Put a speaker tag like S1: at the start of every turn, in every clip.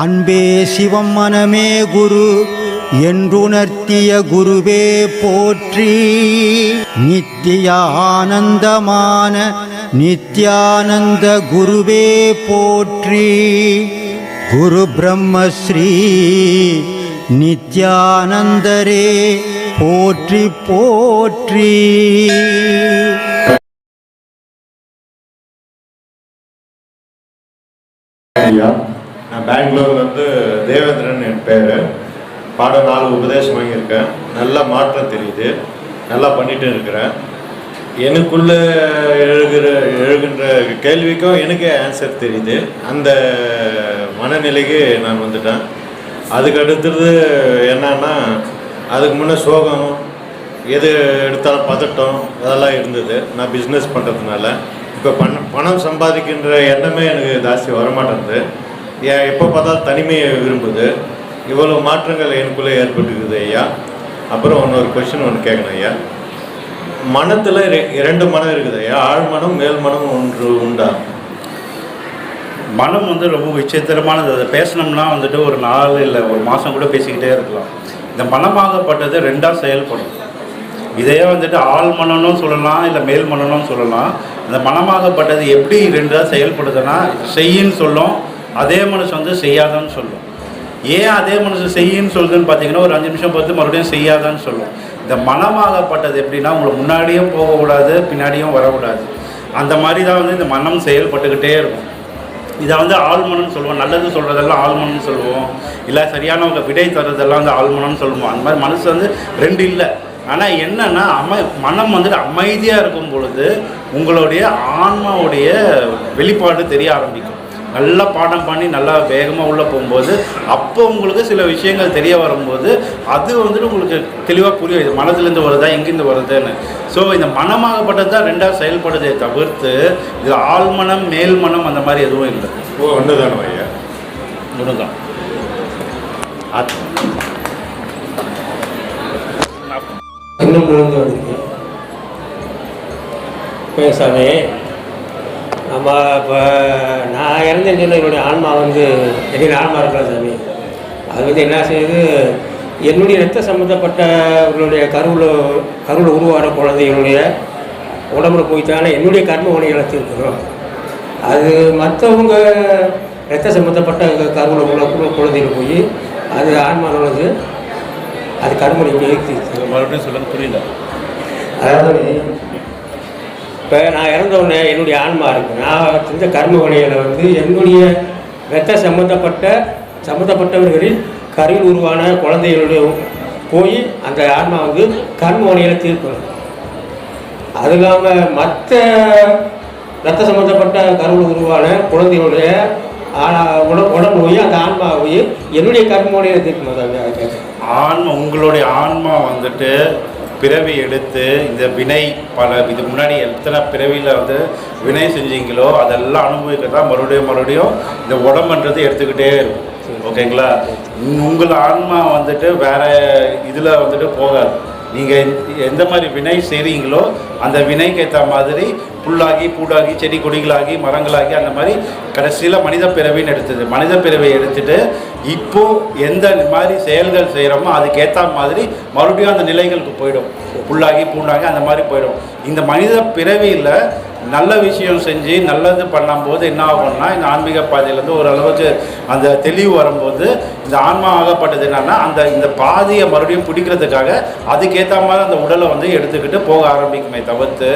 S1: அன்பே சிவம் மனமே குரு என்றுணர்த்திய குருவே போற்றி. நித்திய ஆனந்தமான நித்யானந்த குருவே போற்றி. குரு பிரம்மஸ்ரீ நித்யானந்தரே போற்றி போற்றி.
S2: நான் பெங்களூர்ல இருந்து தேவேந்திரன் என் பேர். பாடம் நாலு உபதேசம் வாங்கியிருக்கேன். நல்லா மாற்றம் தெரியுது. நல்லா பண்ணிட்டு இருக்கிறேன். எனக்குள்ள எழுகிற எழுகின்ற கேள்விக்கும் எனக்கே ஆன்சர் தெரியுது. அந்த மனநிலைக்கு நான் வந்துட்டேன். அதுக்கு அடுத்தது என்னன்னா அதுக்கு முன்னே சோகம் எது எடுத்தாலும் பதட்டம் அதெல்லாம் இருந்தது. நான் பிஸ்னஸ் பண்ணுறதுனால இப்போ பணம் பணம் சம்பாதிக்கின்ற எண்ணமே எனக்கு ஜாஸ்தி வரமாட்டேங்குது. எப்போ பார்த்தாலும் தனிமையை விரும்புது. இவ்வளோ மாற்றங்கள் எனக்குள்ளே ஏற்பட்டுக்குது ஐயா. அப்புறம் இன்னொரு கொஷின் ஒன்று கேட்கணும் ஐயா. மனத்தில் இரண்டு மனம் இருக்குது ஐயா. ஆழ்மனம் மேல் மனம் ஒன்று உண்டா?
S3: மனம் வந்து ரொம்ப விசித்திரமானது. அதை பேசினோம்னா வந்துட்டு ஒரு நாள் இல்லை ஒரு மாதம் கூட பேசிக்கிட்டே இருக்கலாம். இந்த மனமாகப்பட்டது ரெண்டாக செயல்படும். இதையே வந்துட்டு ஆள் மனம்னு சொல்லலாம் இல்லை மேல் மனம்னு சொல்லலாம். இந்த மனமாகப்பட்டது எப்படி ரெண்டாக செயல்படுதுன்னா செய்யின்னு சொல்லும் அதே மனசு வந்து செய்யாதான்னு சொல்லும். ஏன் அதே மனசு செய்யின்னு சொல்லுதுன்னு பார்த்தீங்கன்னா ஒரு அஞ்சு நிமிஷம் பார்த்து மறுபடியும் செய்யாதான்னு சொல்லும். இந்த மனமாகப்பட்டது எப்படின்னா உங்களை முன்னாடியும் போகக்கூடாது பின்னாடியும் வரக்கூடாது. அந்த மாதிரி தான் வந்து இந்த மனம் செயல்பட்டுக்கிட்டே இருக்கும். இதை வந்து ஆழ்மனம்னு சொல்லுவோம். நல்லது சொல்கிறதெல்லாம் ஆழ்மனம்னு சொல்லுவோம். இல்லை சரியானவங்க விடை தர்றதெல்லாம் வந்து ஆழ்மனம்னு சொல்லுவோம். அந்த மாதிரி மனசு வந்து ரெண்டு இல்லை. ஆனால் என்னென்னா அமை மனம் வந்துட்டு அமைதியாக இருக்கும் பொழுது உங்களுடைய ஆன்மாவுடைய வெளிப்பாடு தெரிய ஆரம்பிக்கும். நல்லா பாடம் பண்ணி நல்லா வேகமாக உள்ளே போகும்போது அப்போ உங்களுக்கு சில விஷயங்கள் தெரிய வரும்போது அது வந்துட்டு உங்களுக்கு தெளிவாக புரியும். இது மனதுலேருந்து வருதா எங்கேருந்து வருதுன்னு. ஸோ இந்த மனமாகப்பட்டது தான் ரெண்டாக செயல்படுதே தவிர்த்து இது ஆழ்மனம் மேல்மனம் அந்த மாதிரி எதுவும் இல்லை.
S2: ஓ ஒன்று தானே ஐயா
S3: ஒன்றுதான்
S4: இன்னும் முழுந்து வருது சாமி நம்ம இப்போ நான் இறந்தேன்னு சொன்ன என்னுடைய ஆன்மா வந்து என்னுடைய ஆன்மா இருக்கிற சாமி. அது வந்து என்ன செய்யுது? என்னுடைய ரத்த சம்மந்தப்பட்டவர்களுடைய கருவில் கருவில் உருவான குழந்தைகளுடைய உடம்புல போய்த்தானே என்னுடைய கர்ம வினைகளை தீர்க்கணும் அது மற்றவங்க ரத்த சம்மந்தப்பட்ட கருவில் உள்ள குழந்தைகள் போய் அது ஆன்மா நுழைஞ்சு அது தீர்த்து
S3: மறுபடியும் சொல்லுங்க புரியல.
S4: அதாவது இப்போ நான் இறந்தவுடனே என்னுடைய ஆன்மா இருக்கு. நான் செஞ்ச கர்ம வினைகளை வந்து என்னுடைய ரத்த சம்மந்தப்பட்ட சம்மந்தப்பட்டவர்களில் கருவில் உருவான குழந்தைகளுடைய போய் அந்த ஆன்மா வந்து கர்ம வினைகளை தீர்க்கணும் அது இல்லாமல் மற்ற ரத்த சம்மந்தப்பட்ட கருவில் உருவான குழந்தைகளுடைய ஆ- உடம்பு போய் அந்த ஆன்மா போய் என்னுடைய கர்ம வினைகளை தீர்க்கணும்
S3: ஆன்மா உங்களுடைய ஆன்மா வந்துட்டு பிறவி எடுத்து இந்த வினை பல இது முன்னாடி எத்தனை பிறவியில் வந்து வினை செஞ்சீங்களோ அதெல்லாம் அனுபவிக்க தான் மறுபடியும் மறுபடியும் இந்த உடம்புன்றது எடுத்துக்கிட்டே இருக்கும். ஓகேங்களா? உங்கள் ஆன்மா வந்துட்டு வேறு இதில் வந்துட்டு போகாது. நீங்கள் எந்த மாதிரி வினை செய்கிறீங்களோ அந்த வினைக்கு ஏற்ற மாதிரி புல்லாகி பூடாகி செடி கொடிகளாகி மரங்களாகி அந்த மாதிரி கடைசியில் மனித பிறவின்னு எடுத்தது. மனித பிறவை எடுத்துட்டு இப்போ எந்த மாதிரி செயல்கள் செய்கிறோமோ அதுக்கேற்ற மாதிரி மறுபடியும் அந்த நிலைகளுக்கு போயிடும். புல்லாகி பூண்டாகி அந்த மாதிரி போயிடும். இந்த மனித பிறவியில் நல்ல விஷயம் செஞ்சு நல்லது பண்ணும்போது என்ன ஆகும்னா இந்த ஆன்மீக பாதையிலேருந்து ஓரளவுக்கு அந்த தெளிவு வரும்போது இந்த ஆன்மா ஆகப்பட்டது என்னென்னா அந்த இந்த பாதையை மறுபடியும் பிடிக்கிறதுக்காக அதுக்கேற்ற மாதிரி அந்த உடலை வந்து எடுத்துக்கிட்டு போக ஆரம்பிக்குமே தவிர்த்து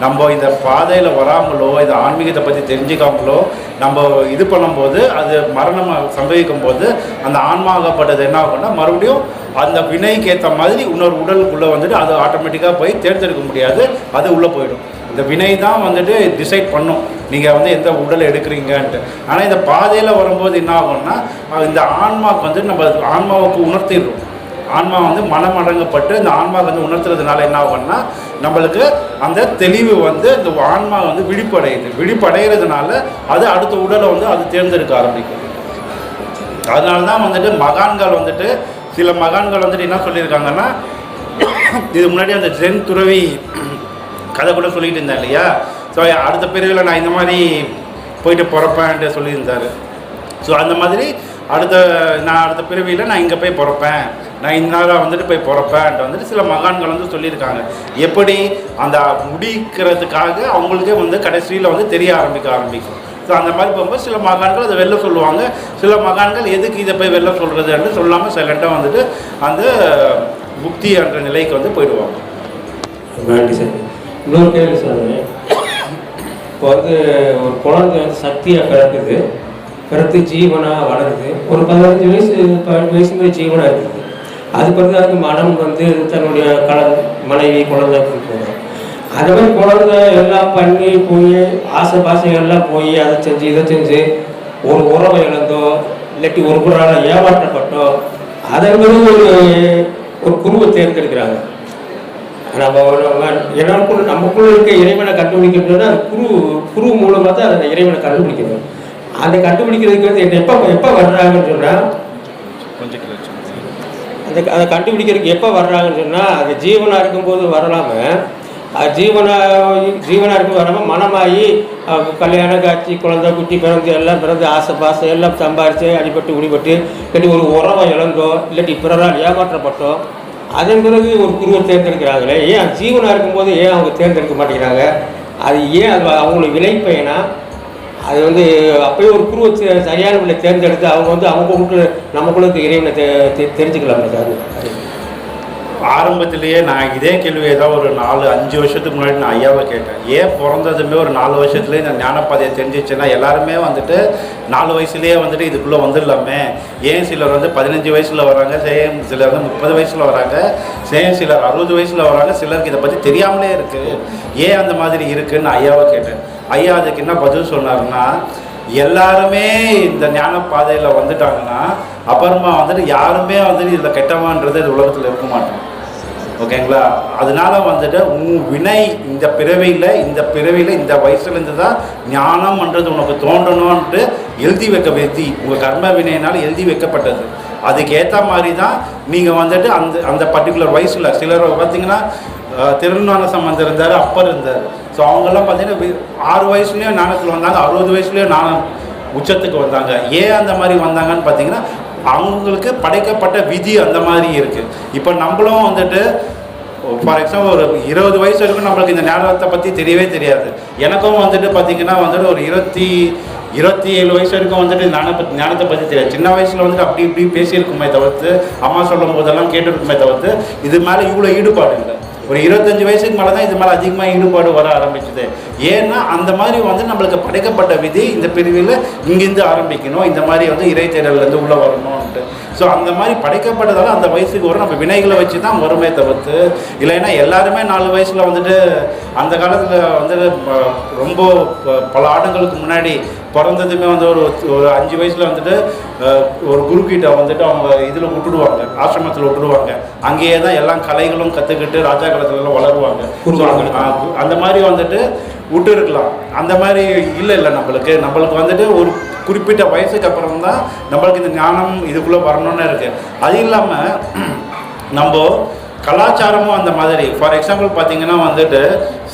S3: நம்ம இந்த பாதையில் வராமலோ இந்த ஆன்மீகத்தை பற்றி தெரிஞ்சுக்காமலோ நம்ம இது பண்ணும்போது அது மரணம் சம்பவிக்கும் போது அந்த ஆன்மா ஆகப்பட்டது என்ன ஆகும்னா மறுபடியும் அந்த வினைக்கு ஏற்ற மாதிரி இன்னொரு உடலுக்குள்ளே வந்துட்டு அது ஆட்டோமேட்டிக்காக போய் தேர்ந்தெடுக்க முடியாது அது உள்ளே போயிடும். இந்த வினை தான் வந்துட்டு டிசைட் பண்ணும். நீங்கள் வந்து எந்த உடலை எடுக்கிறீங்கன்ட்டு. ஆனால் இந்த பாதையில் வரும்போது என்ன ஆகும்னா இந்த ஆன்மாவுக்கு வந்து நம்ம ஆன்மாவுக்கு உணர்த்திடுறோம். ஆன்மா வந்து மனம் அடங்கப்பட்டு இந்த ஆன்மா வந்து உணர்த்துறதுனால என்ன ஆகும்னா நம்மளுக்கு அந்த தெளிவு வந்து இந்த ஆன்மா வந்து விழிப்படையுது விழிப்படைகிறதுனால அது அடுத்த உடலை வந்து அது தேர்ந்தெடுக்க ஆரம்பிக்கும். அதனால தான் வந்துட்டு மகான்கள் வந்துட்டு சில மகான்கள் வந்துட்டு என்ன சொல்லியிருக்காங்கன்னா இது முன்னாடி அந்த ஜென் துறவி கதை கூட சொல்லிட்டு இருந்தேன் இல்லையா? ஸோ அடுத்த பிரிவில் நான் இந்த மாதிரி போயிட்டு பிறப்பேன்ட்டு சொல்லியிருந்தாரு. ஸோ அந்த மாதிரி அடுத்த நான் அடுத்த பிறவியில் நான் இங்கே போய் பிறப்பேன். நான் இந்த நாளாக வந்துட்டு போய் பிறப்பேன்ட்டு வந்துட்டு சில மகான்கள் வந்து சொல்லியிருக்காங்க. எப்படி? அந்த முடிக்கிறதுக்காக அவங்களுக்கே வந்து கடைசியில் வந்து தெரிய ஆரம்பிக்க ஆரம்பிக்கும். ஸோ அந்த மாதிரி போகும்போது சில மகான்கள் அதை வெளில சொல்லுவாங்க. சில மகான்கள் எதுக்கு இதை போய் வெளில சொல்கிறதுன்னு சொல்லாமல் சைலண்ட்டாக வந்துட்டு அந்த முக்தி என்ற நிலைக்கு வந்து போயிடுவாங்க.
S4: நன்றி சார். இன்னொரு கேள்வி சொல்லுங்க இப்போ வந்து ஒரு குழந்தை வந்து சக்தியாக பிறக்குது. பிறத்து ஜீவனாக வளருது. ஒரு பதினஞ்சு வயசு பதினெட்டு வயசு மாதிரி ஜீவனாக இருக்குது. அது பிறகு அதுக்கு மனம் வந்து தன்னுடைய கல மனைவி குழந்தை அப்படின்னு போகும் மாதிரி குழந்தை எல்லாம் பண்ணி போய் ஆசை பாசை எல்லாம் போய் அதை செஞ்சு இதை செஞ்சு ஒரு உறவை இழந்தோ இல்லாட்டி ஒரு குரால ஏமாற்றப்பட்டோ அதன் பிறகு ஒரு ஒரு குருவை தேர்ந்தெடுக்கிறாங்க. நம்ம எனக்குள்ள நமக்குள்ள இருக்க இறைவனை கண்டுபிடிக்கணும்னா அது குரு குரு மூலமாக தான் அந்த இறைவனை கண்டுபிடிக்கணும் அதை கண்டுபிடிக்கிறதுக்கு வந்து எப்போ எப்போ வர்றாங்கன்னு சொன்னால் அந்த அதை கண்டுபிடிக்கிறதுக்கு எப்போ வர்றாங்கன்னு சொன்னால் அது ஜீவனாக இருக்கும்போது வரலாம ஜீவனா ஜீவனாக இருக்கும் வராமல் மனமாகி அஹ், கல்யாண காட்சி குழந்தை குட்டி பிறந்து எல்லாம் பிறந்து ஆசை பாசை எல்லாம் சம்பாரித்து அடிபட்டு உடிபட்டு இல்லாட்டி ஒரு உறவை இழந்தோ இல்லாட்டி பிறரால் ஏமாற்றப்பட்டோ அதன் பிறகு ஒரு குருவை தேர்ந்தெடுக்கிறாங்களே. ஏன்? ஜீவனாக இருக்கும்போது ஏன் அவங்க தேர்ந்தெடுக்க மாட்டேங்கிறாங்க? அது ஏன் அது அவங்களுக்கு விளைப்பயனா அது வந்து அப்பயே ஒரு குருவை சரியான முறையில் தேர்ந்தெடுத்து அவங்க வந்து அவங்க நமக்குள்ள இறைவனை தெ தெ- தெரிஞ்சுக்கலாம் சார்
S3: ஆரம்பத்திலேயே நான் இதே கேள்வி தான் ஒரு நாலு அஞ்சு வருஷத்துக்கு முன்னாடி நான் ஐயாவை கேட்டேன். ஏன் பிறந்ததுமே ஒரு நாலு வருஷத்துலேயே இந்த ஞானப்பாதையை தெரிஞ்சிச்சுன்னா எல்லாருமே வந்துட்டு நாலு வயசுலேயே வந்துட்டு இதுக்குள்ளே வந்துடலாமே. ஏன் சிலர் வந்து பதினஞ்சு வயசில் வராங்க சேம் சிலர் வந்து முப்பது வயசில் வராங்க சேம் சிலர் அறுபது வயசில் வராங்க சிலருக்கு இதை பற்றி தெரியாமலே இருக்குது ஏன் அந்த மாதிரி இருக்குதுன்னு ஐயாவை கேட்டேன். ஐயா அதுக்கு என்ன பதில் சொன்னார்னா எல்லாருமே இந்த ஞான பாதையில் வந்துட்டாங்கன்னா அப்புறமா வந்துட்டு யாருமே வந்துட்டு இதில் கெட்டவான்றது இந்த உலகத்தில் இருக்க மாட்டாங்க. ஓகேங்களா? அதனால வந்துட்டு உன் வினை இந்த பிறவியில் இந்த பிறவியில் இந்த வயசுலேருந்து தான் ஞானம்ன்றது உனக்கு தோன்றணும்ன்ட்டு எழுதி வைக்க விதி. உங்கள் கர்ம வினையினால் எழுதி வைக்கப்பட்டது. அதுக்கு ஏற்ற மாதிரி தான் நீங்கள் வந்துட்டு அந்த அந்த பர்டிகுலர் வயசில் சிலர் பார்த்தீங்கன்னா அஹ், திருஞான சம்பந்தர் இருந்தார் அப்பர் இருந்தார். ஸோ அவங்கெல்லாம் பார்த்தீங்கன்னா ஆறு வயசுலேயும் ஞானத்தில் வந்தாங்க அறுபது வயசுலேயும் ஞானம் உச்சத்துக்கு வந்தாங்க. ஏன் அந்த மாதிரி வந்தாங்கன்னு பார்த்தீங்கன்னா அவங்களுக்கு படைக்கப்பட்ட விதி அந்த மாதிரி இருக்குது இப்போ நம்மளும் வந்துட்டு ஃபார் எக்ஸாம்பிள் ஒரு இருபது வயசு வரைக்கும் நம்மளுக்கு இந்த ஞானத்தை பற்றி தெரியவே தெரியாது. எனக்கும் வந்துட்டு பார்த்தீங்கன்னா வந்துட்டு ஒரு இருபத்தி இருபத்தி ஏழு வயசு வரைக்கும் வந்துட்டு ஞான ஞானத்தை பற்றி தெரியாது. சின்ன வயசில் வந்துட்டு அப்படி இப்படி பேசியிருக்குமே தவிர்த்து அம்மா சொல்லும் போதெல்லாம் கேட்டிருக்குமே தவிர்த்து இது மேலே இவ்வளோ ஈடுபாடு இல்லை. ஒரு இருபத்தஞ்சி வயசுக்கு மேலே தான் இது மேலே அதிகமாக ஈடுபாடு வர ஆரம்பிச்சது. ஏன்னா அந்த மாதிரி வந்து நம்மளுக்கு படைக்கப்பட்ட விதி இந்த பிரிவில் இங்கேருந்து ஆரம்பிக்கணும். இந்த மாதிரி வந்து இறை தேடல்லேருந்து உள்ளே வரணும்ன்ட்டு. ஸோ அந்த மாதிரி படைக்கப்பட்டதால அந்த வயசுக்கு வரும் நம்ம வினைகளை வச்சு தான் வருமே தவிர்த்து இல்லைன்னா எல்லாருமே நாலு வயசில் வந்துட்டு அந்த காலத்தில் வந்து ரொம்ப ப- பல ஆண்டுகளுக்கு முன்னாடி பிறந்ததுமே வந்து ஒரு ஒரு அஞ்சு வயசில் வந்துட்டு ஒரு குருக்கிட்ட வந்துட்டு அவங்க இதில் விட்டுடுவாங்க ஆசிரமத்தில் விட்டுடுவாங்க அங்கேயே தான் எல்லா கலைகளும் கற்றுக்கிட்டு ராஜா காலத்துலலாம் வளருவாங்க. அந்த மாதிரி வந்துட்டு விட்டு இருக்கலாம். அந்த மாதிரி இல்லை இல்லை நம்மளுக்கு. நம்மளுக்கு வந்துட்டு ஒரு குறிப்பிட்ட வயசுக்கு அப்புறம் தான் நம்மளுக்கு இந்த ஞானம் இதுக்குள்ளே வரணும்னு இருக்குது அது இல்லாமல் நம்ம கலாச்சாரமும் அந்த மாதிரி. ஃபார் எக்ஸாம்பிள் பார்த்தீங்கன்னா வந்துட்டு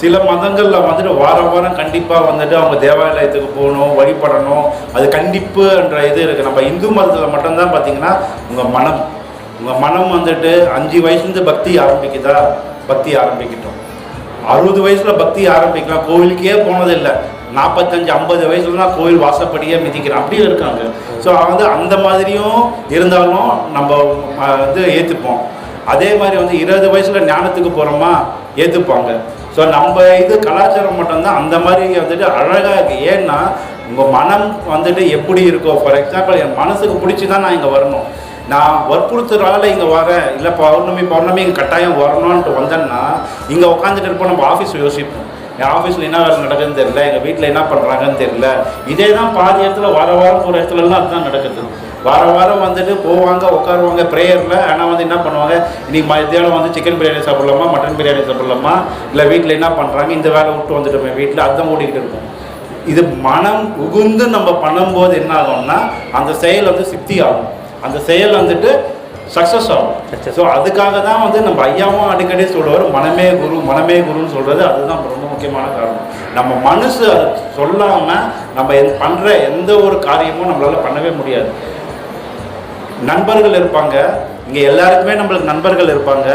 S3: சில மதங்களில் வந்துட்டு வாரம் வாரம் கண்டிப்பாக வந்துட்டு அவங்க தேவாலயத்துக்கு போகணும் வழிபடணும். அது கண்டிப்புன்ற இது இருக்குது நம்ம இந்து மதத்தில் மட்டும்தான் பார்த்தீங்கன்னா உங்கள் மனம். உங்கள் மனம் வந்துட்டு அஞ்சு வயசுலேருந்து பக்தி ஆரம்பிக்குதா? பக்தி ஆரம்பிக்கட்டும். அறுபது வயசில் பக்தி ஆரம்பிக்கலாம். கோவிலுக்கே போனதில்லை. நாற்பத்தஞ்சு ஐம்பது வயசுல தான் கோவில் வாசப்படியே மிதிக்கிறேன். அப்படியும் இருக்காங்க. ஸோ வந்து அந்த மாதிரியும் இருந்தாலும் நம்ம வந்து ஏற்றுப்போம் அதே மாதிரி வந்து இருபது வயசில் ஞானத்துக்கு போகிறோமா ஏற்றுப்பாங்க ஸோ நம்ம இது கலாச்சாரம் மட்டும்தான். அந்த மாதிரி வந்துட்டு அழகாக இருக்குது ஏன்னா உங்கள் மனம் வந்துட்டு எப்படி இருக்கோ ஃபார் எக்ஸாம்பிள் என் மனசுக்கு பிடிச்சி தான் நான் இங்கே வரணும். நான் வற்புறுத்துறால இங்கே வரேன். இல்லை பௌர்ணமி பௌர்ணமி இங்கே கட்டாயம் வரணும்ன்ட்டு வந்தேன்னா இங்கே உட்காந்துட்டு இருப்போம். நம்ம ஆஃபீஸ் யோசிப்போம். என் ஆஃபீஸில் என்ன வேலை நடக்குதுன்னு தெரியல. எங்கள் வீட்டில் என்ன பண்ணுறாங்கன்னு தெரியல. இதே தான் பாதி இடத்துல வர வாரம் ஒரு இடத்துலலாம் அதுதான் நடக்குது. வார வாரம் வந்துட்டு போவாங்க உட்காருவாங்க ப்ரேயரில் ஆனால் வந்து என்ன பண்ணுவாங்க? இன்னைக்கு மத்தியானம் வந்து சிக்கன் பிரியாணி சாப்பிட்லாமா மட்டன் பிரியாணி சாப்பிட்லாமா? இல்லை வீட்டில் என்ன பண்ணுறாங்க இந்த வேலை விட்டு வந்துட்டோமே வீட்டில் அதுதான் ஓடிக்கிட்டு இருக்கும். இது மனம் உகுந்து நம்ம பண்ணும்போது என்ன ஆகும்னா அந்த செயல் வந்து சித்தி ஆகும். அந்த செயல் வந்துட்டு சக்ஸஸ் ஆகும். ஸோ அதுக்காக தான் வந்து நம்ம ஐயாவும் அடிக்கடி சொல்லுவார் மனமே குரு மனமே குருன்னு சொல்கிறது அதுதான் ரொம்ப முக்கியமான காரணம். நம்ம மனசு அது சொல்லாமல் நம்ம பண்ணுற எந்த ஒரு காரியமும் நம்மளால் பண்ணவே முடியாது. நண்பர்கள் இருப்பாங்க. இங்கே எல்லாருக்குமே நம்மளுக்கு நண்பர்கள் இருப்பாங்க.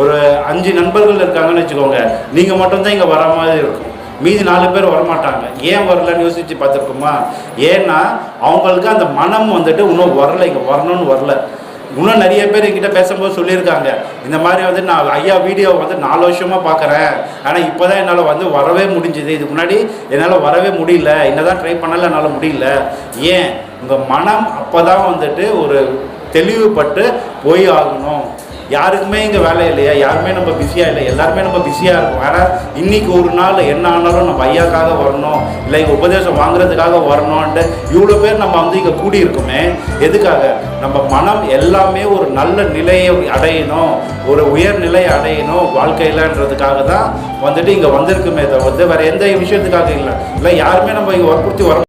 S3: ஒரு அஞ்சு நண்பர்கள் இருக்காங்கன்னு வச்சுக்கோங்க. நீங்கள் மட்டும்தான் இங்கே வர மாதிரி இருக்கும். மீதி நாலு பேர் வரமாட்டாங்க. ஏன் வரலன்னு யோசிச்சு பார்த்துருக்கோமா ஏன்னா அவங்களுக்கு அந்த மனம் வந்துட்டு இன்னும் வரல. இங்கே வரணும்னு வரல. இன்னும் நிறைய பேர் என்கிட்ட பேசும்போது சொல்லியிருக்காங்க. இந்த மாதிரி வந்து நான் ஐயா வீடியோ வந்து நாலு வருஷமாக பார்க்குறேன். ஆனால் இப்போ தான் என்னால் வந்து வரவே முடிஞ்சுது. இதுக்கு முன்னாடி என்னால் வரவே முடியல. என்ன தான் ட்ரை பண்ணல என்னால் முடியல. ஏன்? உங்கள் மனம் அப்போ தான் வந்துட்டு ஒரு தெளிவுபட்டு போய் ஆகணும். யாருக்குமே இங்கே வேலை இல்லையா? யாருமே நம்ம பிஸியாக இல்லை. எல்லாருமே நம்ம பிஸியாக இருக்கும். ஆனால் இன்றைக்கி ஒரு நாள் என்ன ஆனாலும் நம்ம ஐயாக்காக வரணும். இல்லை இங்கே உபதேசம் வாங்குறதுக்காக வரணும்ன்ட்டு இவ்வளோ பேர் நம்ம வந்து இங்கே கூடி இருக்கோமே எதுக்காக? நம்ம மனம் எல்லாமே ஒரு நல்ல நிலையை அடையணும். ஒரு உயர்நிலையை அடையணும் வாழ்க்கையிலன்றதுக்காக தான் வந்துட்டு இங்கே வந்திருக்குமே தவிர்த்து வேறு எந்த விஷயத்துக்காக இல்லை. இல்லை யாருமே நம்ம இங்கே வற்புறுத்தி வர